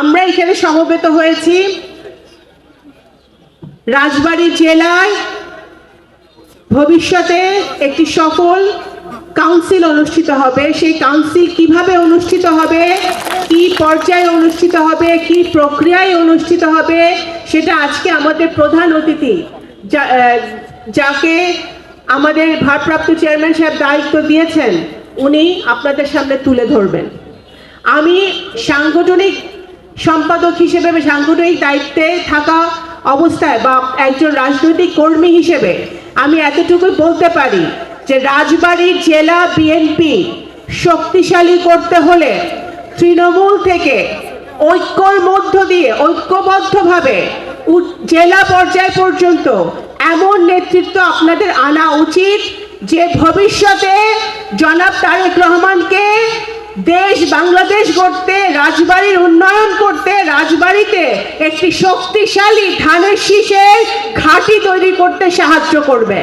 আমরা এখানে সমবেত হয়েছি। রাজবাড়ী জেলায় ভবিষ্যতে একটি সফল কাউন্সিল অনুষ্ঠিত হবে। সেই কাউন্সিল কীভাবে অনুষ্ঠিত হবে? কি পর্যায়ে অনুষ্ঠিত হবে? কি প্রক্রিয়ায় অনুষ্ঠিত হবে? সেটা আজকে আমাদের প্রধান অতিথি যাকে আমাদের ভারপ্রাপ্ত চেয়ারম্যান সাহেব দায়িত্ব দিয়েছেন, উনি আপনাদের সামনে তুলে ধরবেন। আমি সাংগঠনিক সম্পাদক হিসেবে সাংগঠনিক দায়িত্বে থাকা অবস্থায় বা একজন রাজনৈতিক কর্মী হিসেবে আমি এতটুকু বলতে পারি যে রাজবাড়ীর জেলা বিএনপি শক্তিশালী করতে হলে তৃণমূল থেকে ঐক্যর মধ্য দিয়ে ঐক্যবদ্ধভাবে জেলা পর্যায় পর্যন্ত এমন নেতৃত্ব আপনাদের আনা উচিত যে ভবিষ্যতে জনাব তারেক রহমানকে দেশ বাংলাদেশ গড়তে, রাজবাড়ির উন্নয়ন করতে, রাজবাড়িতে একটি শক্তিশালী ধানের শীষের ঘাঁটি তৈরি করতে সাহায্য করবে।